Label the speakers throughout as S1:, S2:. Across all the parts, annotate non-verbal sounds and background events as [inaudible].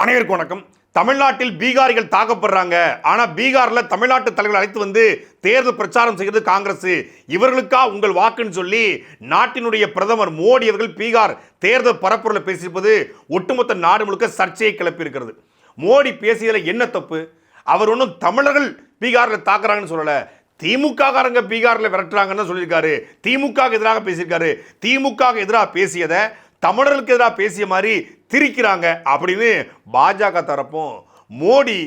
S1: அனைவருக்கும் வணக்கம். தமிழ்நாட்டில் பீகாரிகள் தாக்கப்படுறாங்க. ஆனால் பீகாரில் தமிழ்நாட்டு தலைவர்கள் அழைத்து வந்து தேர்தல் பிரச்சாரம் செய்கிறது காங்கிரஸ் இவர்களுக்கா உங்கள் வாக்குன்னு சொல்லி நாட்டினுடைய பிரதமர் மோடி அவர்கள் பீகார் தேர்தல் பரப்புரையில் பேசியிருப்பது ஒட்டுமொத்த நாடு முழுக்க சர்ச்சையை கிளப்பியிருக்கிறது. மோடி பேசியதில் என்ன தப்பு? அவர் ஒன்றும் தமிழர்கள் பீகாரில் தாக்குறாங்கன்னு சொல்லலை. திமுககாரங்க பீகாரில் விரட்டுறாங்கன்னு சொல்லியிருக்காரு. திமுக எதிராக பேசியிருக்காரு. திமுக எதிராக பேசியதை தமிழர்களுக்கு எதிராக பேசிய மாதிரி திரிக்கிறாங்க அப்படின்னு பாஜக தரப்பும் மோடி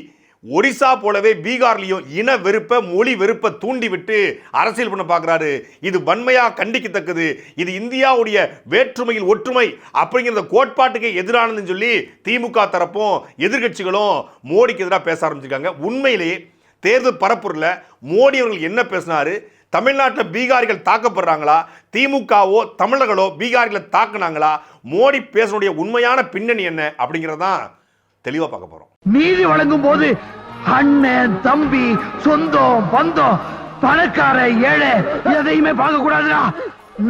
S1: ஒரிசா போலவே பீகார்லேயும் இன வெறுப்ப மொழி வெறுப்பை தூண்டிவிட்டு அரசியல் பண்ண பார்க்குறாரு. இது வன்மையாக கண்டிக்கத்தக்கது. இது இந்தியாவுடைய வேற்றுமையில் ஒற்றுமை அப்படிங்கிற கோட்பாட்டுக்கு எதிரானதுன்னு சொல்லி திமுக தரப்பும் எதிர்க்கட்சிகளும் மோடிக்கு எதிராக பேச ஆரம்பிச்சிருக்காங்க. உண்மையிலேயே தேர்தல் பரப்புரில் மோடி அவர்கள் என்ன பேசினாரு? தமிழ்நாட்டில் பீகாரிகள் தாக்கப்படுறாங்களா? திமுகவோ தமிழர்களோ பீகாரிகளை தாக்குனாங்களா? மோடி பேசனுடைய உண்மையான பின்னணி என்ன? அப்படிங்கிறதான் தெளிவாக பார்க்க போகிறோம்
S2: நீதி வழங்கும் போது அண்ணன் தம்பி சொந்தம் பந்தம் பணக்கார ஏழை எதையுமே பார்க்க கூடாதுடா.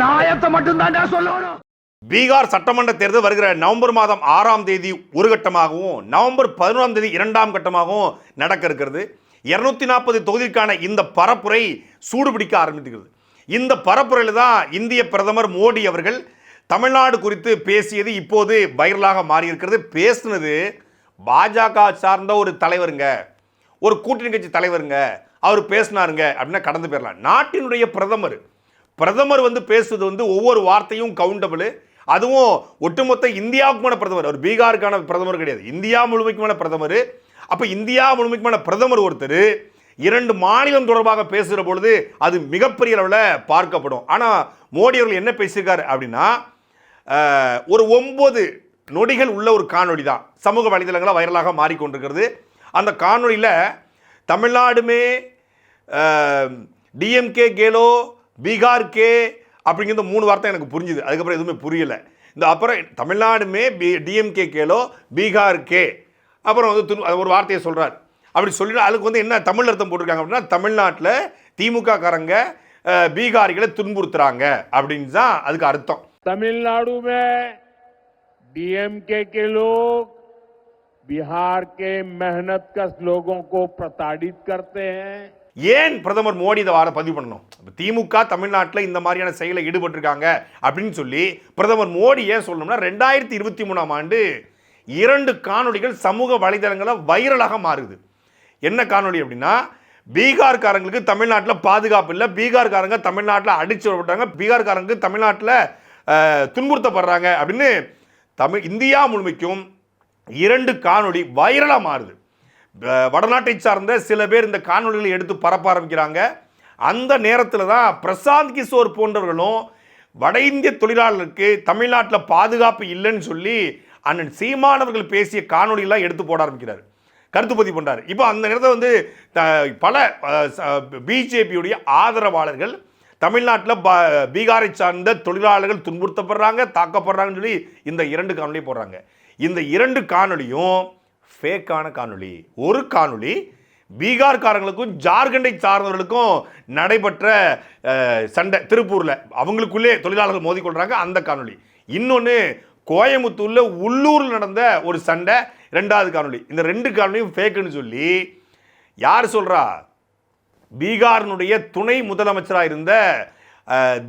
S2: நாயத்தை மட்டும் தான்டா சொல்லணும்.
S1: பீகார் சட்டமன்ற தேர்தல் வருகிற நவம்பர் மாதம் ஆறாம் தேதி ஒரு கட்டமாகவும் நவம்பர் பதினொன்றாம் தேதி இரண்டாம் கட்டமாகவும் நடக்க இருக்கிறது. இரநூத்தி நாற்பது தொகுதிக்கான இந்த பரப்புரை சூடுபிடிக்க ஆரம்பித்துகிறது. இந்த பரப்புரையில் தான் இந்திய பிரதமர் மோடி அவர்கள் தமிழ்நாடு குறித்து பேசியது இப்போது வைரலாக மாறியிருக்கிறது. பேசுனது பாஜக சார்ந்த ஒரு தலைவருங்க. ஒரு கூட்டணி கட்சி தலைவருங்க. அவர் பேசினாருங்க அப்படின்னா கடந்து போயிடலாம் நாட்டினுடைய பிரதமர். பிரதமர் வந்து பேசுவது வந்து ஒவ்வொரு வார்த்தையும் கவுண்டபிள் அதுவும் ஒட்டுமொத்த இந்தியாவுக்குமான பிரதமர். அவர் பீகாருக்கான பிரதமர் கிடையாது. இந்தியா முழுமைக்குமான பிரதமர். அப்போ இந்தியா முழுமைக்குமான பிரதமர் ஒருத்தர் இரண்டு மாநிலம் தொடர்பாக பேசுகிற பொழுது அது மிகப்பெரிய அளவில் பார்க்கப்படும். ஆனால் மோடி அவர்கள் என்ன பேசியிருக்காரு அப்படின்னா ஒரு ஒம்பது நொடிகள் உள்ள ஒரு காணொளி தான். சமூக வலைதளங்களாக வைரலாக மாறிக்கொண்டிருக்கிறது. அந்த காணொலியில் தமிழ்நாடுமே டிஎம்கே கேலோ பீகார் கே அப்படிங்கிற மூணு வார்த்தை எனக்கு புரிஞ்சுது. அதுக்கப்புறம் எதுவுமே புரியலை. இந்த அப்புறம் தமிழ்நாடுமே பி டிஎம்கே கேலோ பீகார் கே அப்புறம் வந்து துரு- அது ஒரு வார்த்தையை சொல்கிறார் அப்படி சொல்லிட்டு அதுக்கு வந்து என்ன தமிழ் அர்த்தம் போட்டிருக்காங்க அப்படின்னா தமிழ்நாட்டில் திமுக காரங்க அஹ், பீகாரிகளை துன்புறுத்துறாங்க அப்படின்னு தான் அதுக்கு அர்த்தம்
S3: तमिलनाडु में डीएमके के लोग बिहार के मेहनत कश लोगों को प्रताड़ित करते हैं
S1: ஏன் பிரதமர் மோடி இதை வார பதிவு பண்ணணும் இப்ப திமுக தமிழ்நாட்டில் இந்த மாதிரியான செயலில் ஈடுபட்டிருக்காங்க அப்படின்னு சொல்லி பிரதமர் மோடி ஏன் சொல்லணும்னா ரெண்டாயிரத்தி இருபத்தி மூணாம் ஆண்டு இரண்டு காணொளிகள் சமூக வலைதளங்களில் வைரலாக மாறுது. என்ன காணொளி அப்படின்னா பீகார்காரங்களுக்கு தமிழ்நாட்டில் பாதுகாப்பு இல்லை பீகார்காரங்க தமிழ்நாட்டில் அடிச்சு விட்டாங்க பீகார்காரங்க தமிழ்நாட்டில் துன்புறுத்தப்படுறாங்க அப்படின்னு தமிழ் இந்தியா முழுமைக்கும் இரண்டு காணொலி வைரலாக மாறுது. வடநாட்டை சார்ந்த சில பேர் இந்த காணொலிகளை எடுத்து பரப்ப ஆரம்பிக்கிறாங்க. அந்த நேரத்தில் தான் பிரசாந்த் கிஷோர் போன்றவர்களும் வட இந்திய தொழிலாளர்களுக்கு தமிழ்நாட்டில் பாதுகாப்பு இல்லைன்னு சொல்லி அண்ணன் சீமானவர்கள் பேசிய காணொலியெல்லாம் எடுத்து போட ஆரம்பிக்கிறார். கருத்து பதிவு பண்ணுறாரு இப்போ அந்த நேரத்தில் வந்து த- பல பிஜேபியுடைய ஆதரவாளர்கள் தமிழ்நாட்டில் ப- பீகாரை சார்ந்த தொழிலாளர்கள் துன்புறுத்தப்படுறாங்க தாக்கப்படுறாங்கன்னு சொல்லி இந்த இரண்டு காணொலியும் போடுறாங்க. இந்த இரண்டு காணொலியும் ஃபேக்கான காணொலி ஒரு காணொலி பீகார்காரங்களுக்கும் ஜார்க்கண்டை சார்ந்தவர்களுக்கும் நடைபெற்ற சண்டை திருப்பூரில். அவங்களுக்குள்ளே தொழிலாளர்கள் மோதிக்கொள்கிறாங்க அந்த காணொளி. இன்னொன்று கோயமுத்தூரில் உள்ளூரில் நடந்த ஒரு சண்டை ரெண்டாவது காணொலி இந்த ரெண்டு காணொலியும் ஃபேக்குன்னு சொல்லி யார் சொல்கிறா பீகாரினுடைய துணை முதலமைச்சராக இருந்த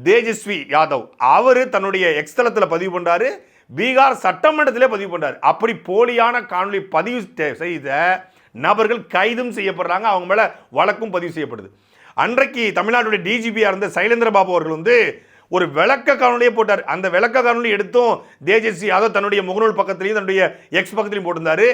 S1: தேஜஸ்வி யாதவ். அவர் தன்னுடைய எக்ஸ்தலத்தில் பதிவு பண்றாரு. பீகார் சட்டமன்றத்திலே பதிவு பண்ணார் அப்படி போலியான காணொலி பதிவு செ- செய்த நபர்கள் கைதும் செய்யப்படுறாங்க. அவங்க மேலே வழக்கும் பதிவு செய்யப்படுது. அன்றைக்கு தமிழ்நாட்டுடைய டிஜிபியாக இருந்த சைலேந்திர பாபு அவர்கள் வந்து ஒரு விளக்க காணொலியே போட்டார். அந்த விளக்க காணொலி எடுத்தும் தேஜஸ்வி யாதவ் தன்னுடைய முகநூல் பக்கத்துலையும் தன்னுடைய எக்ஸ் பக்கத்துலையும் போட்டிருந்தாரு.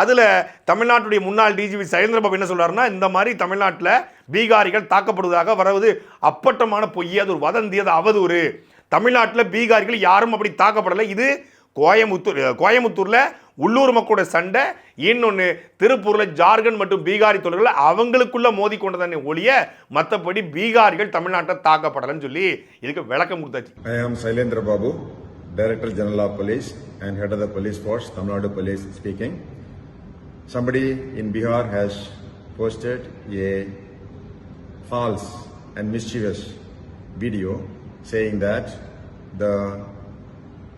S1: அதில் தமிழ்நாட்டுடைய முன்னாள் டிஜிபி சைலேந்திர பாபு என்ன சொல்கிறாருன்னா இந்த மாதிரி தமிழ்நாட்டில் பீகாரிகள் தாக்கப்படுவதாக வரவது அப்பட்டமான பொய் அது ஒரு வதந்தி அது அவதூறு. தமிழ்நாட்டில் பீகாரிகள் யாரும் அப்படி தாக்கப்படலை. இது கோயமுத்தூர் கோயமுத்தூரில் உள்ளூர் மக்களோட சண்டை இன்னொன்று திருப்பூரில் ஜார்க்கண்ட் மற்றும் பீகாரி தொழில்கள் அவங்களுக்குள்ளே மோதி கொண்டதானே ஒழிய மற்றபடி பீகாரிகள் தமிழ்நாட்டை தாக்கப்படலைன்னு சொல்லி இதுக்கு விளக்கம் கொடுத்தாச்சு
S4: I am Sylendra Babu director general of police and head of the police force Tamil Nadu police speaking somebody in Bihar has posted a false and mischievous video saying that the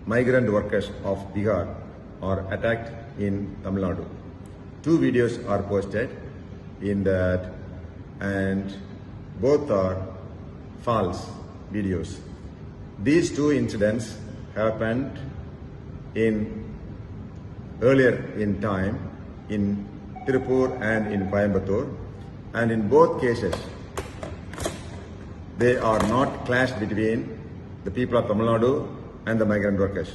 S4: migrant workers of Bihar are attacked in Tamil Nadu. Two videos are posted in that, and both are false videos. These two incidents happened in earlier in time in Tirupur and in Coimbatore, and in both cases, they are not clash between the people of Tamil Nadu and the migrant workers.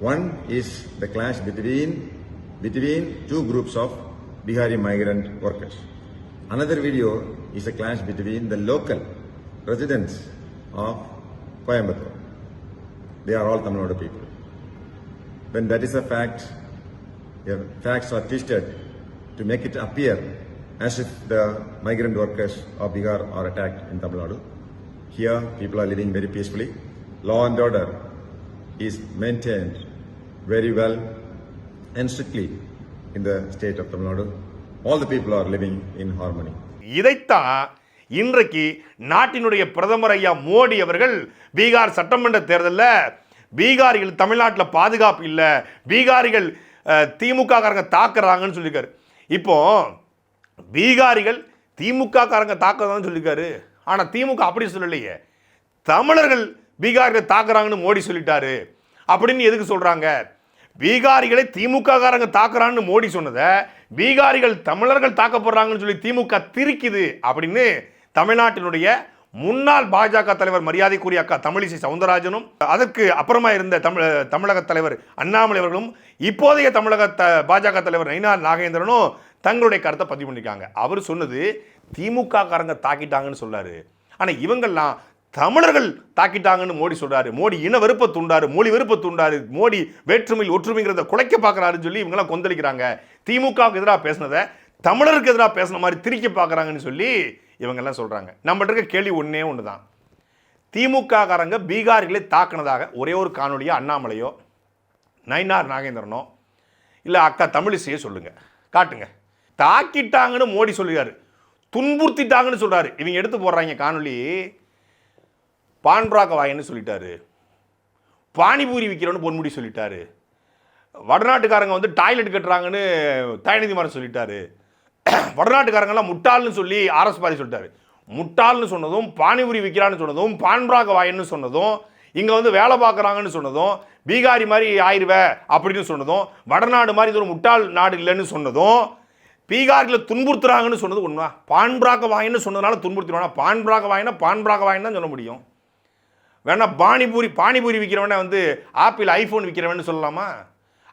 S4: One is the clash between between two groups of Bihari migrant workers. Another video is a clash between the local residents of Coimbatore. They are all Tamil Nadu people. When that is a fact, the facts are twisted to make it appear as if the migrant workers of Bihar are attacked in Tamil Nadu. Here, people are living very peacefully. Law and order is maintained very well and strictly in the state of Tamil Nadu. All the people are living in harmony.
S1: இதைத்தான் இன்றைக்கு நாட்டினுடைய பிரதமர் ஐயா மோடி அவர்கள் பீகார் சட்டமன்ற தேர்தலில் பீகாரிகள் தமிழ்நாட்டில் பாதுகாப்பு இல்லை பீகாரிகள் திமுக காரங்க தாக்குறாங்கன்னு சொல்லியிருக்காரு இப்போ பீகாரிகள் திமுக காரங்க தாக்குறாங்கன்னு சொல்லியிருக்காரு ஆனால் திமுக அப்படி சொல்லலையே தமிழர்கள் பீகாரில் தாக்குறாங்கன்னு மோடி சொல்லிட்டாரு. அப்படின்னு எதுக்கு சொல்கிறாங்க பீகாரிகளை திமுக காரங்க தாக்குறான்னு மோடி சொன்னதை பீகாரிகள் தமிழர்கள் தாக்கப்படுறாங்கன்னு சொல்லி திமுக திரிக்குது அப்படின்னு தமிழ்நாட்டினுடைய முன்னாள் பாஜக தலைவர் மரியாதைக்குரிய அக்கா தமிழிசை சவுந்தரராஜனும் அதற்கு அப்புறமா இருந்த தமிழ் தமிழக தலைவர் அண்ணாமலை அவர்களும் இப்போதைய தமிழக த பாஜக தலைவர் நயினார் நாகேந்திரனும் தங்களுடைய கருத்தை பதிவு பண்ணியிருக்காங்க அவர் சொன்னது திமுக காரங்க தாக்கிட்டாங்கன்னு சொல்லாரு. ஆனால் இவங்கெல்லாம் தமிழர்கள் தாக்கிட்டாங்கன்னு மோடி சொல்கிறாரு மோடி இன வெறுப்பை தூண்டாரு மொழி வெறுப்பை தூண்டாரு மோடி வேற்றுமையில் ஒற்றுமைங்கிறத குலைக்க பார்க்குறாருன்னு சொல்லி இவங்கெல்லாம் கொந்தளிக்கிறாங்க. திமுகவுக்கு எதிராக பேசினதை தமிழருக்கு எதிராக பேசின மாதிரி திரிக்க பார்க்குறாங்கன்னு சொல்லி இவங்கெல்லாம் சொல்கிறாங்க நம்மகிட்ட இருக்க கேள்வி ஒன்றே ஒன்று தான் திமுக காரங்க பீகாரிகளை தாக்குனதாக ஒரே ஒரு காணொலியோ அண்ணாமலையோ நயினார் நாகேந்திரனோ இல்லை அக்கா தமிழிசையோ சொல்லுங்கள் காட்டுங்க. தாக்கிட்டாங்கன்னு மோடி சொல்லுறாரு துன்புறுத்திட்டாங்கன்னு சொல்கிறாரு இவங்க எடுத்து போடுறாங்க காணொலி பான்ராக வாயன்னு சொல்லிட்டாரு. பானிபூரி விற்கிறோன்னு பொன்முடி சொல்லிட்டாரு. வடநாட்டுக்காரங்க வந்து டாய்லெட் கட்டுறாங்கன்னு தயநிதிமாறன் சொல்லிட்டாரு. வடநாட்டுக்காரங்கெல்லாம் முட்டாள்னு சொல்லி ஆர்எஸ் பாரி சொல்லிட்டாரு. முட்டாள்னு சொன்னதும் பானிபூரி விற்கிறான்னு சொன்னதும் பான்ராக வாயன்னு சொன்னதும் இங்கே வந்து வேலை பார்க்குறாங்கன்னு சொன்னதும் பீகாரி மாதிரி ஆயிடுவே அப்படின்னு சொன்னதும் வடநாடு மாதிரி இது ஒரு முட்டாள் நாடு இல்லைன்னு சொன்னதும் பீகாரில் துன்புறுத்துறாங்கன்னு சொன்னது உண்மை பான்பிராக வாயின்னு சொன்னதுனால துன்புறுத்திடுவாங்க பான்பிராக வாயினா பான்பிராக வாயின்னு தான் சொல்ல முடியும். வேணா பானிபூரி பானிபூரி விற்கிறவனே வந்து ஆப்பிள் ஐஃபோன் விற்கிறவன்னு சொல்லலாமா?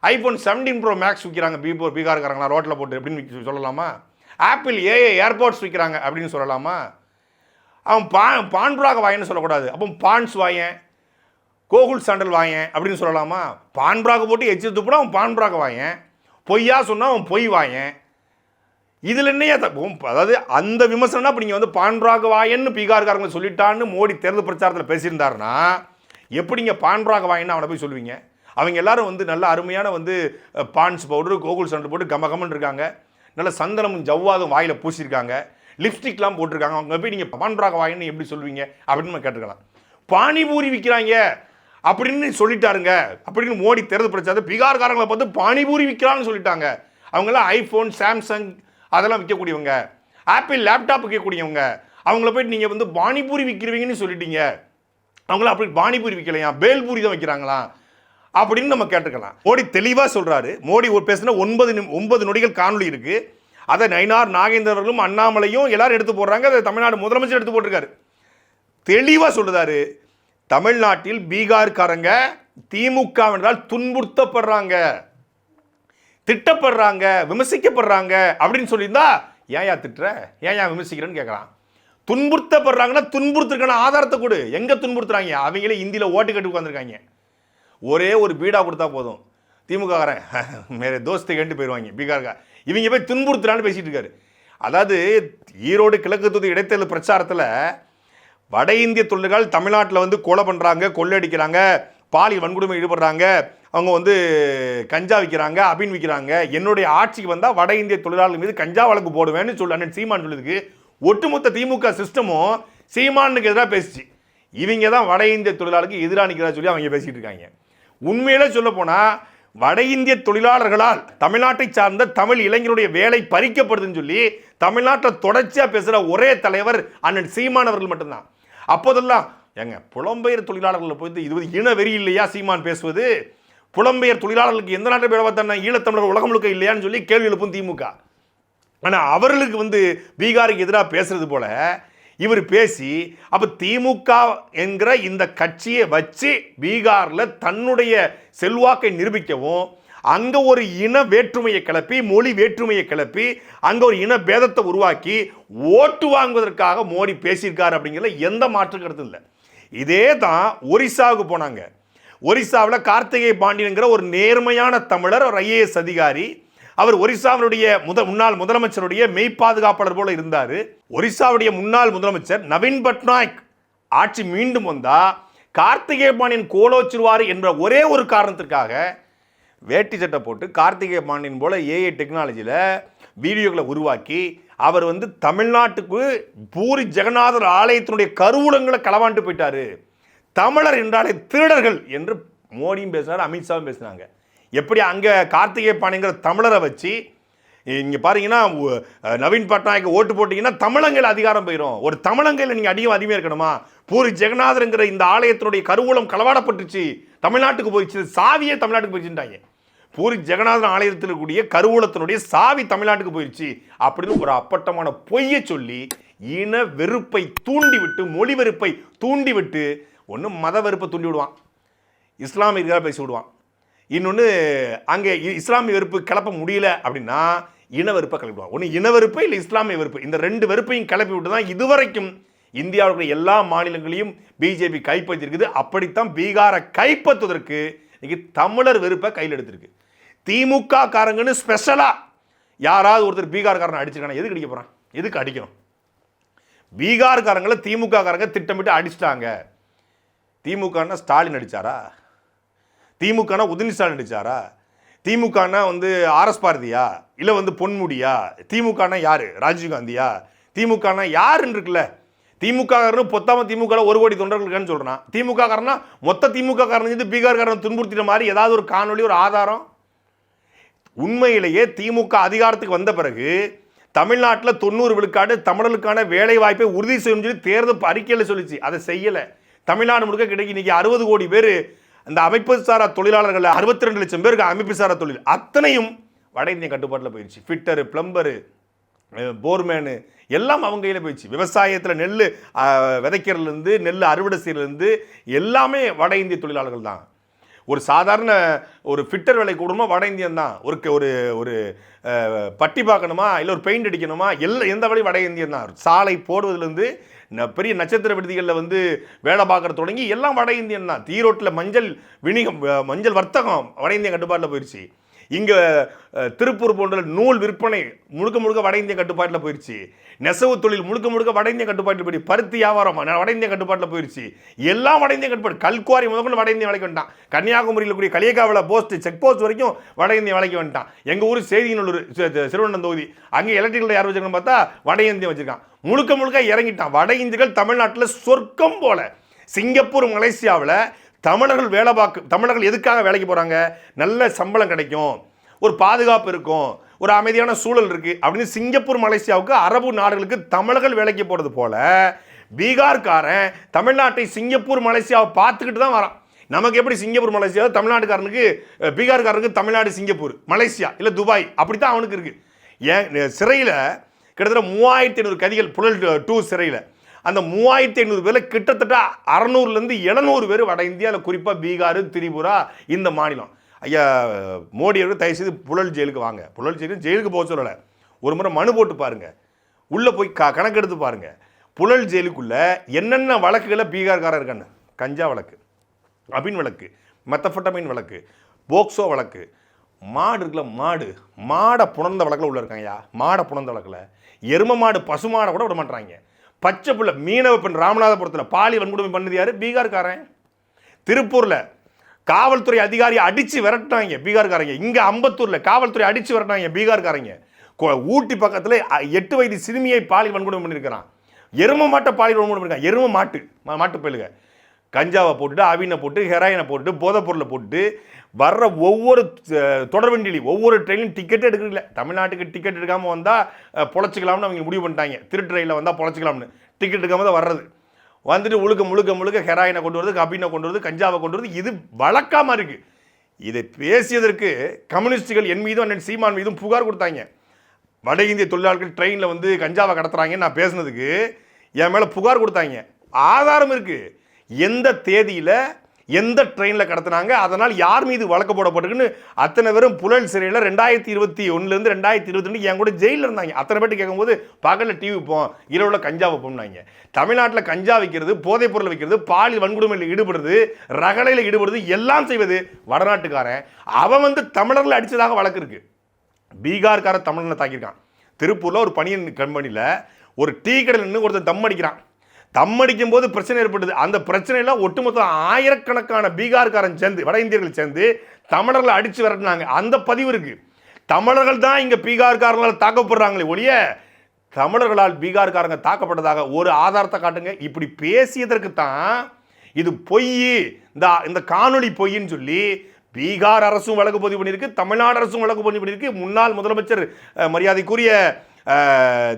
S1: ஐஃபோன் செவன்டீன் ப்ரோ மேக்ஸ் விற்கிறாங்க பீபோ பீகார்காரங்களா ரோட்டில் போட்டு அப்படின்னு சொல்லலாமா? ஆப்பிள் ஏஏ ஏர்போர்ட்ஸ் விற்கிறாங்க அப்படின்னு சொல்லலாமா? அவன் பா பான்புராக வாயன்னு சொல்லக்கூடாது. அப்போ பான்ஸ் வாயன் கோகுல் சாண்டல் வாயன் அப்படின்னு சொல்லலாமா? பான்புராக போட்டு எச்சு துப்புனா அவன் பான்புராக வாயன். பொய்யா சொன்னால் அவன் பொய் வாயன். இதில் என்னையா அதாவது அந்த விமர்சனம் இப்போ நீங்கள் வந்து பான்ராக வாயன்னு பீகார்காரங்க சொல்லிட்டான்னு மோடி தேர்தல் பிரச்சாரத்தில் பேசியிருந்தாருன்னா எப்படிங்க பான்ராக வாயன்னு அவனை போய் சொல்லுவீங்க? அவங்க எல்லாரும் வந்து நல்ல அருமையான வந்து பான்ஸ் பவுடர் கோகுல் சண்டர் போட்டு கம கமன் இருக்காங்க. நல்ல சந்தனமும் ஜவ்வாதும் வாயில் பூசியிருக்காங்க. லிப்ஸ்டிக்லாம் போட்டிருக்காங்க. அவங்க போய் நீங்கள் பான்ராக வாயன்னு எப்படி சொல்லுவீங்க? அப்படின்னு நம்ம கேட்டுக்கலாம். பானிபூரி விற்கிறாங்க அப்படின்னு சொல்லிட்டாருங்க. அப்படின்னு மோடி தேர்தல் பிரச்சாரத்தை பீகார்காரங்களை பார்த்து பானிபூரி விற்கிறான்னு சொல்லிட்டாங்க. அவங்கெல்லாம் ஐஃபோன் சாம்சங் அதெல்லாம் விற்கக்கூடியவங்க. Apple laptop விற்கக்கூடியவங்க. அவங்கள போயிட்டு நீங்கள் வந்து பானிபூரி விற்கிறவங்கன்னு சொல்லிட்டீங்க. அவங்களாம் அப்படி பானிபூரி விற்கலையா பேல்பூரி தான் வைக்கிறாங்களா? அப்படின்னு நம்ம கேட்டுக்கலாம். மோடி தெளிவாக சொல்கிறாரு மோடி ஒரு பேசின ஒன்பது நிமி- ஒன்பது நொடிகள் காணொளி இருக்குது அதை நயினார் நாகேந்திரர்களும் அண்ணாமலையும் எல்லாரும் எடுத்து போடுறாங்க. அதை தமிழ்நாடு முதலமைச்சர் எடுத்து போட்டிருக்காரு. தெளிவாக சொல்றாரு. தமிழ்நாட்டில் பீகார்காரங்க திமுக என்றால் துன்புறுத்தப்படுறாங்க. திட்டப்படுறாங்க விமர்சிக்கப்படுறாங்க அப்படின்னு சொல்லியிருந்தா ஏன் திட்டுற? ஏன் ஏன் விமர்சிக்கிறேன்னு கேட்குறான் துன்புறுத்தப்படுறாங்கன்னா துன்புறுத்துருக்கான ஆதாரத்தை கொடு. எங்கே துன்புறுத்துறாங்க? அவங்களே இந்தியில் ஓட்டு கட்டு உட்காந்துருக்காங்க ஒரே ஒரு பீடா கொடுத்தா போதும். திமுககாரன் [laughs] மேரே தோஸ்தை கண்டு போயிடுவாங்க பீகார்கா. இவங்க போய் துன்புறுத்துறான்னு பேசிகிட்டு இருக்காரு. அதாவது ஈரோடு கிழக்கு தொகுதி இடைத்தேர்தல் பிரச்சாரத்தில் வட இந்திய தொழில்கள் தமிழ்நாட்டில் வந்து கொலை பண்ணுறாங்க கொள்ளடிக்கிறாங்க பாலியல் வன்கொடுமை ஈடுபடுறாங்க. அவங்க வந்து கஞ்சா விற்கிறாங்க அபின் விற்கிறாங்க என்னுடைய ஆட்சிக்கு வந்தால் வட இந்திய தொழிலாளர்கள் மீது கஞ்சா வழக்கு போடுவேன்னு சொல்லி அண்ணன் சீமான் சொல்லுதுக்கு. ஒட்டுமொத்த திமுக சிஸ்டமும் சீமானுக்கு எதிராக பேசிச்சு. இவங்க தான் வட இந்திய தொழிலாளருக்கு எதிராக நிற்கிறதா சொல்லி அவங்க பேசிகிட்டு இருக்காங்க. உண்மையிலே சொல்ல போனால் வட இந்திய தொழிலாளர்களால் தமிழ்நாட்டை சார்ந்த தமிழ் இளைஞருடைய வேலை பறிக்கப்படுதுன்னு சொல்லி தமிழ்நாட்டில் தொடர்ச்சியாக பேசுகிற ஒரே தலைவர் அண்ணன் சீமான் அவர்கள் மட்டும்தான். அப்போதெல்லாம் ஏங்க புலம்பெயர் தொழிலாளர்களை போய் இது வந்து இனவெறி இல்லையா சீமான் பேசுவது? புலம்பெயர் தொழிலாளர்களுக்கு எந்த நாட்டு பேரவா பார்த்தா ஈழத்தமிழர் உலகம் முழுக்க இல்லையான்னு சொல்லி கேள்வி எழுப்பும் திமுக. ஆனால் அவர்களுக்கு வந்து பீகாருக்கு எதிராக பேசுறது போல இவர் பேசி அப்போ திமுக என்கிற இந்த கட்சியை வச்சு பீகாரில் தன்னுடைய செல்வாக்கை நிரூபிக்கவும் அங்கே ஒரு இன வேற்றுமையை கிளப்பி மொழி வேற்றுமையை கிளப்பி அங்கே ஒரு இன பேதத்தை உருவாக்கி ஓட்டு வாங்குவதற்காக மோடி பேசியிருக்காரு அப்படிங்கிறதுல எந்த மாற்று கருத்தும் இல்லை. இதே தான் ஒரிசாவுக்கு போனாங்க. ஒரிசாவில் கார்த்திகை பாண்டியனுங்கிற ஒரு நேர்மையான தமிழர் ஒரு ஐஏஎஸ் அதிகாரி. அவர் ஒரிசாவினுடைய முத முன்னாள் முதலமைச்சருடைய மெய்ப்பாதுகாப்பாளர் போல இருந்தார். ஒரிசாவுடைய முன்னாள் முதலமைச்சர் நவீன் பட்நாயக் ஆட்சி மீண்டும் வந்தால் கார்த்திகே பாண்டியன் கோலோச்சிருவார் என்ற ஒரே ஒரு காரணத்திற்காக வேட்டி சட்டை போட்டு கார்த்திகே பாண்டியன் போல் ஏஐ டெக்னாலஜியில் வீடியோக்களை உருவாக்கி அவர் வந்து தமிழ்நாட்டுக்கு பூரி ஜெகநாதர் ஆலயத்தினுடைய கருவூலங்களை களவாண்டு போயிட்டாரு. தமிழர் என்றாலே திருடர்கள் என்று மோடியும் பேசினார் அமித்ஷாவும் பேசினாங்க. எப்படி அங்கே கார்த்திகை பாண்டியங்கிற தமிழரை வச்சு இங்கே பாருங்கன்னா நவீன் பட்நாயக் ஓட்டு போட்டிங்கன்னா தமிழங்கையில் அதிகாரம் போயிடும் ஒரு தமிழங்கையில் நீங்கள் அதிகம் அதிகமாக இருக்கணுமா? பூரி ஜெகநாதருங்கிற இந்த ஆலயத்தினுடைய கருவூலம் களவாடப்பட்டுச்சு தமிழ்நாட்டுக்கு போயிடுச்சு. சாவியே தமிழ்நாட்டுக்கு போயிடுச்சுட்டாங்க பூரி ஜெகநாதன் ஆலயத்தில் இருக்கக்கூடிய கருவூலத்தினுடைய சாவி தமிழ்நாட்டுக்கு போயிடுச்சு அப்படின்னு ஒரு அப்பட்டமான பொய்யை சொல்லி இன வெறுப்பை தூண்டிவிட்டு மொழி வெறுப்பை தூண்டிவிட்டு ஒன்று மத வெறுப்பை தூண்டி விடுவான். இஸ்லாமியர்களாக பேசி விடுவான். இன்னொன்று அங்கே இ- இஸ்லாமிய வெறுப்பு கிளப்ப முடியல அப்படின்னா இன வெறுப்பை கிளப்பிடுவான் ஒன்று இன வெறுப்பு இல்லை இஸ்லாமிய வெறுப்பு. இந்த ரெண்டு வெறுப்பையும் கிளப்பி விட்டு தான் இதுவரைக்கும் இந்தியாவில் எல்லா மாநிலங்களையும் பிஜேபி கைப்பற்றிருக்குது அப்படித்தான் பீகாரை கைப்பற்றுவதற்கு இன்னைக்கு தமிழர் வெறுப்பை கையில் எடுத்திருக்கு. திமுக காரங்கன்னு ஸ்பெஷலாக யாராவது ஒருத்தர் பீகார்காரனை அடிச்சிருக்கானா எதுக்கு அடிக்க போகிறான் எதுக்கு அடிக்கணும்? பீகார்காரங்களை திமுக காரங்க திட்டமிட்டு அடிச்சிட்டாங்க. திமுகன்னா ஸ்டாலின் அடிச்சாரா? திமுகனா உதயநிதி ஸ்டாலின் அடிச்சாரா? திமுகனா வந்து ஆர்எஸ் பாரதியா? இல்லை வந்து பொன்முடியா? திமுகனா யார்? ராஜீவ் காந்தியா? திமுகனா யாருன்னு இருக்குல்ல? திமுக காரனு பொத்தாம திமுக ஒரு கோடி தொண்டர்கள் இருக்கான்னு சொல்கிறான் திமுக காரனா மொத்த திமுக காரன் வந்து பீகார்காரனை துன்புறுத்தின மாதிரி ஏதாவது ஒரு காணொலி ஒரு ஆதாரம்? உண்மையிலேயே திமுக அதிகாரத்துக்கு வந்த பிறகு தமிழ்நாட்டில் தொண்ணூறு விழுக்காடு தமிழர்களுக்கான வேலை வாய்ப்பை உறுதி செய்யும் சொல்லி தேர்தல் அறிக்கையில் சொல்லிச்சு. அதை செய்யலை. தமிழ்நாடு முழுக்க கிடைக்கும் இன்னைக்கு அறுபது கோடி பேர் அந்த அமைப்பு சாரா தொழிலாளர்கள் அறுபத்தி ரெண்டு லட்சம் பேருக்கு அமைப்பு சாரா தொழில். அத்தனையும் வட இந்திய கட்டுப்பாட்டில் போயிடுச்சு ஃபிட்டரு பிளம்பரு போர்மேனு எல்லாம் அவங்க கையில் போயிடுச்சு விவசாயத்தில் நெல் விதைக்கிறதுலேருந்து நெல் அறுவடை செய்யறதுலேருந்து எல்லாமே வட இந்திய தொழிலாளர்கள் தான். ஒரு சாதாரண ஒரு ஃபிட்டர் வேலை கூடணுமா? வட இந்தியன் தான். ஒரு ஒரு ஒரு பட்டி பார்க்கணுமா இல்லை ஒரு பெயிண்ட் அடிக்கணுமா? எல்லா எந்த வேலையும் வட இந்தியன் தான். சாலை போடுவதுலேருந்து ந- பெரிய நட்சத்திர விடுதிகளில் வந்து வேலை பார்க்குற தொடங்கி எல்லாம் வட இந்தியன் தான். தீரோட்டில் மஞ்சள் வினிகம் மஞ்சள் வர்த்தகம் வட இந்தியன் கட்டுப்பாட்டில் போயிடுச்சு இங்கே திருப்பூர் போன்ற நூல் விற்பனை முழுக்க முழுக்க வட இந்திய கட்டுப்பாட்டில் போயிடுச்சு நெசவு தொழில் முழுக்க முழுக்க வட இந்திய கட்டுப்பாட்டில் போயிடுச்சு பருத்தி வியாபாரம் வட இந்திய கட்டுப்பாட்டில் போயிடுச்சு எல்லாம் வட இந்திய கட்டுப்பாடு. கல்குவாரி முதற்கொண்டு வட இந்திய வேலைக்கு வந்துட்டான். கன்னியாகுமரியில் கூடிய கலியக்காவில் போஸ்ட் செக் போஸ்ட் வரைக்கும் வட இந்திய வேலைக்கு வந்துட்டான். எங்கள் ஊர் செய்திநல்லூர் சி- தொகுதி. அங்கே எலக்ட்ரிக்கல் யார் வச்சிருக்கணும் பார்த்தா வட இந்தியம் வச்சுருக்கான். முழுக்க முழுக்க இறங்கிட்டான். வட இந்தியர்கள் தமிழ்நாட்டில் சொர்க்கம் போல. சிங்கப்பூர் மலேசியாவில் தமிழர்கள் வேலை பார்க்க தமிழர்கள் எதுக்காக வேலைக்கு போகிறாங்க நல்ல சம்பளம் கிடைக்கும். ஒரு பாதுகாப்பு இருக்கும். ஒரு அமைதியான சூழல் இருக்குது அப்படின்னு சிங்கப்பூர் மலேசியாவுக்கு அரபு நாடுகளுக்கு தமிழர்கள் வேலைக்கு போகிறது போல் பீகார்காரன் தமிழ்நாட்டை சிங்கப்பூர் மலேசியாவை பார்த்துக்கிட்டு தான் வரான். நமக்கு எப்படி சிங்கப்பூர் மலேசியா தமிழ்நாட்டுக்காரனுக்கு பீகார்காரனுக்கு தமிழ்நாடு சிங்கப்பூர் மலேசியா இல்லை துபாய் அப்படி தான் அவனுக்கு இருக்குது ஏன் சிறையில் கிட்டத்தட்ட மூவாயிரத்தி ஐநூறு கதிகள் புழல் டூ சிறையில். அந்த மூவாயிரத்தி ஐநூறு பேரில் கிட்டத்தட்ட அறநூறுலேருந்து எழுநூறு பேர் வட இந்தியாவில் குறிப்பாக பீகார் திரிபுரா இந்த மாநிலம். ஐயா மோடி அவர்கள் தயவு செய்து புழல் ஜெயிலுக்கு வாங்க. புழல் ஜெயிலு ஜெயிலுக்கு போக சொல்லலை. ஒரு முறை மனு போட்டு பாருங்கள் உள்ளே போய் க கணக்கெடுத்து பாருங்கள் புழல் ஜெயிலுக்குள்ளே என்னென்ன வழக்குகளை பீகார்காரர் இருக்கான்னு கஞ்சா வழக்கு அபின் வழக்கு மெத்தஃபட்டமின் வழக்கு போக்சோ வழக்கு. மாடு இருக்குல்ல மாடு. மாடை புணர்ந்த வழக்கில் உள்ள இருக்காங்கய்யா மாடை புணர்ந்த வழக்கில். எரும மாடு பசு மாடை கூட விட மாட்டாங்க பச்சை பிள்ளை மீனவ பெண் ராமநாதபுரத்தில் பாலி வன்கொடுமை பண்ணது யார்? பீகார்காரன். திருப்பூரில் காவல்துறை அதிகாரி அடித்து விரட்டினாங்க பீகார்காரங்க. இங்கே அம்பத்தூரில் காவல்துறை அடித்து விரட்டினாங்க பீகார்காரங்க. ஊட்டி பக்கத்தில் எட்டு வயது சிறுமியை பாலியல் வன்கொடுமை பண்ணியிருக்கிறான் எரும மாட்டை பாலியல் வன்கொடுமை பண்ணிருக்கான். எரும மாட்டு மா- மாட்டு பயிலுக கஞ்சாவை போட்டுட்டு அவினை போட்டு ஹெராயினை போட்டு போதைப்பொருளை போட்டு வர்ற ஒவ்வொரு அஹ், தொடர்வண்டிலையும் ஒவ்வொரு ட்ரெயினும் டிக்கெட் எடுக்கல தமிழ்நாட்டுக்கு டிக்கெட் எடுக்காமல் வந்தால் பொழைச்சிக்கலாம்னு அவங்க முடிவு பண்ணிட்டாங்க. திரு ட்ரெயினில் வந்தால் பொழைச்சிக்கலாம்னு. டிக்கெட் எடுக்காமல் தான் வர்றது. வந்துட்டு முழுக்க முழுக்க முழுக்க ஹெராயினை கொண்டு வருது கபீனை கொண்டு வருது கஞ்சாவை கொண்டு வருது இது வழக்கமாக இருக்குது இதை பேசியதற்கு கம்யூனிஸ்டுகள் என் மீதும் அண்ணன் சீமான் மீதும் புகார் கொடுத்தாங்க. வட இந்திய தொழிலாளர்கள் ட்ரெயினில் வந்து கஞ்சாவை கடத்துறாங்கன்னு நான் பேசுனதுக்கு என் மேலே புகார் கொடுத்தாங்க. ஆதாரம் இருக்குது எந்த தேதியில் எந்த ட்ரெயினில் கடத்தினாங்க அதனால் யார் மீது வழக்கு போடப்பட்டிருக்குன்னு அத்தனை பேரும் புழல் சிறையில் ரெண்டாயிரத்தி இருபத்தி ஒன்றுலேருந்து ரெண்டாயிரத்தி இருபத்தி ரெண்டு என் கூட ஜெயிலில் இருந்தாங்க. அத்தனை பேர்ட்டு கேட்கும்போது பகலில் டிவி வைப்போம் இரவில் கஞ்சா வைப்போம்னாங்க தமிழ்நாட்டில் கஞ்சா வைக்கிறது போதைப் பொருள் வைக்கிறது பாலியல் வன்கொடுமையில் ஈடுபடுறது ரகளையில் ஈடுபடுறது எல்லாம் செய்வது வடநாட்டுக்காரன். அவன் வந்து தமிழர்கள் அடித்ததாக வழக்கு இருக்குது பீகார்கார தமிழனை தாக்கியிருக்கான். திருப்பூரில் ஒரு பனியன் கம்பெனியில் ஒரு டீ கடையில் நின்று ஒருத்தன் தம் அடிக்கிறான். தம் அடிக்கும் போது பிரச்சனை ஏற்பட்டது. அந்த பிரச்சனையெல்லாம் ஒட்டுமொத்த ஆயிரக்கணக்கான பீகார்காரன் சேர்ந்து வட இந்தியர்கள் சேர்ந்து தமிழர்களை அடித்து விரட்டினாங்க. அந்த பதிவு இருக்குது தமிழர்கள் தான் இங்கே பீகார்காரங்களால் தாக்கப்படுறாங்களே ஒழிய தமிழர்களால் பீகார்காரங்க தாக்கப்பட்டதாக ஒரு ஆதாரத்தை காட்டுங்க. இப்படி பேசியதற்கு தான் இது பொய் இந்த இந்த காணொளி பொய்ன்னு சொல்லி பீகார் அரசும் வழக்கு பதிவு பண்ணியிருக்கு தமிழ்நாடு அரசும் வழக்கு பதிவு பண்ணியிருக்கு. முன்னாள் முதலமைச்சர் மரியாதைக்குரிய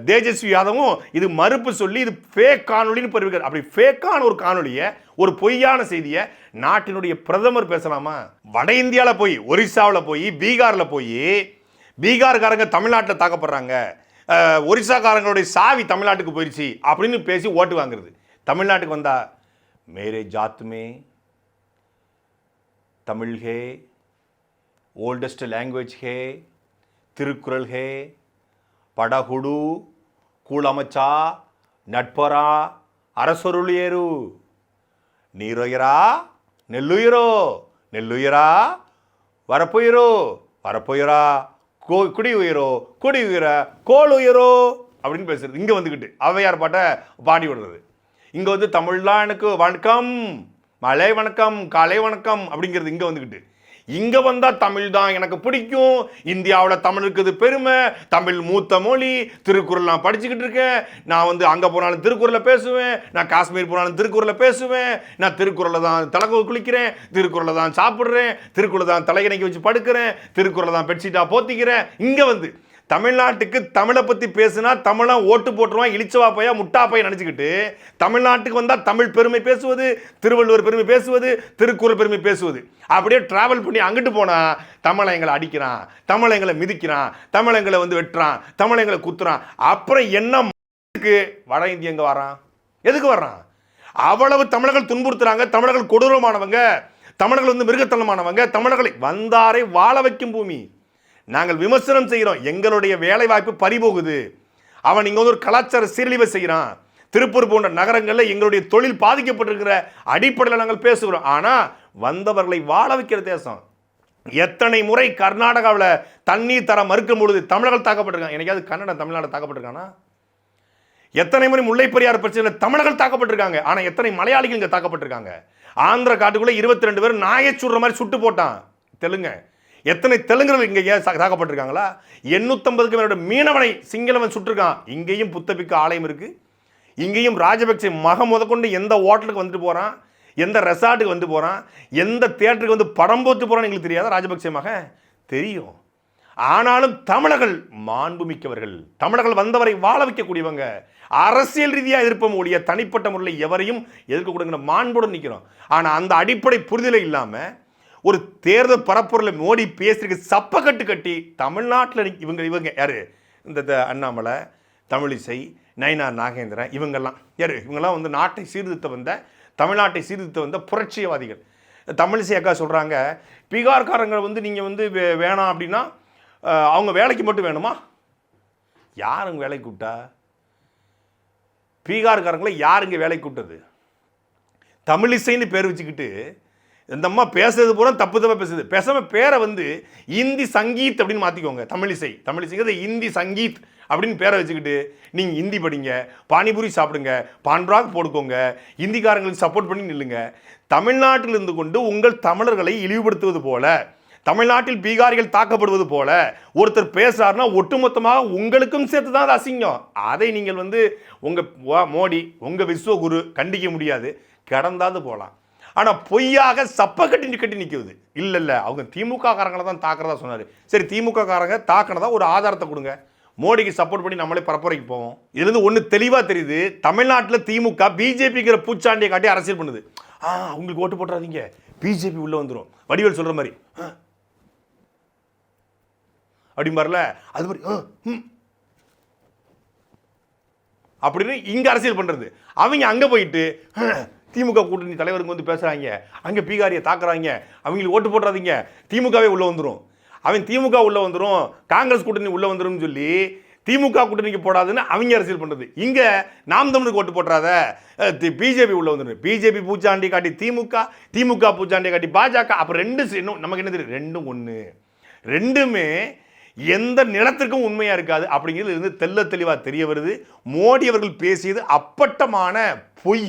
S1: தேஜஸ்வி யாதவும் இது மறுப்பு சொல்லி இது ஃபேக் காணொலின்னு பரவிக்கிறார். அப்படி ஃபேக்கான ஒரு காணொலியை ஒரு பொய்யான செய்தியை நாட்டினுடைய பிரதமர் பேசலாமா? வட இந்தியாவில் போய் ஒரிசாவில் போய் பீகாரில் போய் பீகார்காரங்க தமிழ்நாட்டில் தாக்கப்படுறாங்க. ஒரிசாக்காரங்களுடைய சாவி தமிழ்நாட்டுக்கு போயிடுச்சு அப்படின்னு பேசி ஓட்டு வாங்குறது. தமிழ்நாட்டுக்கு வந்தா மேரே ஜாத்துமே தமிழ் ஹே ஓல்டஸ்ட் லாங்குவேஜ் ஹே திருக்குறள் ஹே படகுடு கூழமச்சா நட்பரா அரசொருளியரு நீருயரா நெல்லுயிரோ நெல்லுயிரா வரப்புயிரோ வரப்புயிரா கோ குடி உயிரோ குடி உயிர கோல் உயிரோ அப்படின்னு பேசுறது. இங்கே வந்துக்கிட்டு அவையார் பாட்டை பாடி விடுறது. இங்கே வந்து தமிழ்லாம் எனக்கு வணக்கம் மலை வணக்கம் காலை வணக்கம் அப்படிங்கிறது இங்கே வந்துக்கிட்டு இங்கே வந்தால் தமிழ் தான் எனக்கு பிடிக்கும். இந்தியாவில் தமிழ் இருக்குது பெருமை. தமிழ் மூத்த மொழி. திருக்குறள் நான் படிச்சுக்கிட்டு இருக்கேன். நான் வந்து அங்கே போனாலும் திருக்குறளை பேசுவேன். நான் காஷ்மீர் போனாலும் திருக்குறளை பேசுவேன். நான் திருக்குறளை தான் தலைக்கு குளிக்கிறேன். திருக்குறளை தான் சாப்பிட்றேன். திருக்குறளை தான் தலைகணைக்கு வச்சு படுக்கிறேன். திருக்குறளை தான் பெட்ஷீட்டாக போத்திக்கிறேன். இங்கே வந்து தமிழ்நாட்டுக்கு தமிழை பற்றி பேசுனா தமிழன் ஓட்டு போட்டுருவான் இழிச்சவா பையா முட்டா பையன் நினச்சிக்கிட்டு தமிழ்நாட்டுக்கு வந்தால் தமிழ் பெருமை பேசுவது திருவள்ளுவர் பெருமை பேசுவது திருக்குறள் பெருமை பேசுவது. அப்படியே ட்ராவல் பண்ணி அங்கிட்டு போனால் தமிழை எங்களை அடிக்கிறான் தமிழை எங்களை மிதிக்கிறான் தமிழை எங்களை வந்து வெட்டுறான் தமிழை எங்களை குத்துறான். அப்புறம் என்ன வட இந்தியங்க வரான் எதுக்கு வர்றான்? அவ்வளவு தமிழர்கள் துன்புறுத்துறாங்க தமிழர்கள் கொடூரமானவங்க தமிழர்கள் வந்து மிருகத்தனமானவங்க தமிழர்களை வந்தாரை வாழ வைக்கும் பூமி. நாங்கள் விமர்சனம் செய்கிறோம். எங்களுடைய வேலைவாய்ப்பு பறிபோகுது. அவன் இங்கே வந்து ஒரு கலாச்சார சீரழிவை செய்கிறான். திருப்பூர் போன்ற நகரங்களில் எங்களுடைய தொழில் பாதிக்கப்பட்டிருக்கிற அடிப்படையில் நாங்கள் பேசுகிறோம். ஆனால் வந்தவர்களை வாழ வைக்கிற தேசம். எத்தனை முறை கர்நாடகாவில் தண்ணீர் தர மறுக்கும் பொழுது தமிழர்கள் தாக்கப்பட்டிருக்காங்க. எனக்காவது கன்னட தமிழ்நாடு தாக்கப்பட்டிருக்கானா? எத்தனை முறை முல்லை பெரியார் பிரச்சனையில் தமிழர்கள் தாக்கப்பட்டிருக்காங்க. ஆனால் எத்தனை மலையாளிகள் இங்கே தாக்கப்பட்டிருக்காங்க? ஆந்திர காட்டுக்குள்ளே இருபத்தி ரெண்டு பேர் நாயை சுடுற மாதிரி சுட்டு போட்டான். தெலுங்க. எத்தனை தெலுங்குகள் இங்கே ஏன் தாக்கப்பட்டிருக்காங்களா? எண்ணூற்றம்பதுக்கு மேலோட மீனவனை சிங்களவன் சுட்டிருக்கான். இங்கேயும் புத்தபிக்க ஆலயம் இருக்குது இங்கேயும் ராஜபக்சே மகம் முதற்கொண்டு எந்த ஹோட்டலுக்கு வந்துட்டு போகிறான் எந்த ரெசார்ட்டுக்கு வந்து போகிறான் எந்த தேட்டருக்கு வந்து படம் போத்து போகிறான்னு எங்களுக்கு தெரியாதா ராஜபக்சே மகன்? தெரியும். ஆனாலும் தமிழர்கள் மாண்புமிக்கவர்கள். தமிழர்கள் வந்தவரை வாழ வைக்கக்கூடியவங்க. அரசியல் ரீதியாக எதிர்ப்போம் ஒழிய தனிப்பட்ட முறையில் எவரையும் எதிர்க்கக்கூடாதுங்கிற மாண்புடன் நிற்கிறோம் ஆனால் அந்த அடிப்படை புரிதலை இல்லாமல் ஒரு தேர்தல் பரப்புரையில் மோடி பேசுறதுக்கு சப்பக்கட்டு கட்டி தமிழ்நாட்டில் இவங்க இவங்க யார்? இந்த த- அண்ணாமலை தமிழிசை நயினார் நாகேந்திரன் இவங்கெல்லாம். யார்? இவங்கெல்லாம் வந்து நாட்டை சீர்திருத்த வந்த தமிழ்நாட்டை சீர்திருத்த வந்த புரட்சியவாதிகள் தமிழிசை அக்கா சொல்கிறாங்க பீகார்காரங்க வந்து நீங்கள் வந்து வே- வேணாம் அப்படின்னா அவங்க வேலைக்கு மட்டும் வேணுமா? யாருங்க வேலைக்கு கூப்பிட்டா? பீகார்காரங்களை யாருங்க வேலைக்கு கூப்பிட்டது? தமிழிசைன்னு பேர் வச்சுக்கிட்டு இந்த அம்மா பேசுறது பூரா தப்பு தப்பாக பேசுது. பேசாமல் பேரை வந்து இந்தி சங்கீத் அப்படின்னு மாற்றிக்கோங்க தமிழிசை தமிழிசைங்கிறது இந்தி சங்கீத் அப்படின்னு பேரை வச்சுக்கிட்டு நீங்கள் இந்தி படிங்க பானிபூரி சாப்பிடுங்க பான்ராக் போட்டுக்கோங்க இந்திக்காரங்களுக்கு சப்போர்ட் பண்ணி நில்லுங்க. தமிழ்நாட்டில் இருந்து கொண்டு உங்கள் தமிழர்களை இழிவுபடுத்துவது போல தமிழ்நாட்டில் பீகாரிகள் தாக்கப்படுவது போல ஒருத்தர் பேசுறாருன்னா ஒட்டுமொத்தமாக உங்களுக்கும் சேர்த்து தான் அது அசிங்கம். அதை நீங்கள் வந்து உங்கள் மோடி உங்கள் விஸ்வகுரு கண்டிக்க முடியாது. கடந்தாது போகலாம் ஆனால் பொய்யாக சப்ப கட்டி கட்டி நிற்குது இல்லை இல்லை. அவங்க திமுக காரங்களை தான் தாக்குறதா சொன்னார். சரி திமுக காரங்க தாக்கினதா ஒரு ஆதாரத்தை கொடுங்க. மோடிக்கு சப்போர்ட் பண்ணி நம்மளே பரப்புரைக்கு போவோம். இதுலேருந்து ஒன்று தெளிவாக தெரியுது. தமிழ்நாட்டில் திமுக பிஜேபிங்கிற பூச்சாண்டியை காட்டி அரசியல் பண்ணுது. ஆ அவங்களுக்கு ஓட்டு போட்டுறாதீங்க. பிஜேபி உள்ளே வந்துடும் வடிவேல் சொல்கிற மாதிரி. ஆ. அப்படிம்பார்ல? அது மாதிரி ஆ, அப்படின்னு இங்கே அரசியல் பண்ணுறது அவங்க அங்கே போயிட்டு திமுக கூட்டணி தலைவருங்க வந்து பேசுகிறாங்க அங்கே பீகாரியை தாக்குறாங்க. அவங்களுக்கு ஓட்டு போட்டுறாதீங்க. திமுகவே உள்ளே வந்துடும் அவன் திமுக உள்ளே வந்துடும் காங்கிரஸ் கூட்டணி உள்ளே வந்துரும்னு சொல்லி திமுக கூட்டணிக்கு போடாதுன்னு அவங்க அரசியல் பண்ணுறது இங்கே நாம் தமிழுக்கு ஓட்டு போட்டுறாத. பிஜேபி உள்ளே வந்துடும் பிஜேபி பூச்சாண்டி காட்டி திமுக திமுக பூச்சாண்டி காட்டி பாஜக. அப்போ ரெண்டு இன்னும் நமக்கு என்ன தெரியும்? ரெண்டும் ஒன்று ரெண்டுமே எந்த நிலத்திற்கும் உண்மையாக இருக்காது. அப்படிங்கிறது இருந்து தெல்ல தெளிவாக தெரிய வருது. மோடி அவர்கள் பேசியது அப்பட்டமான பொய்.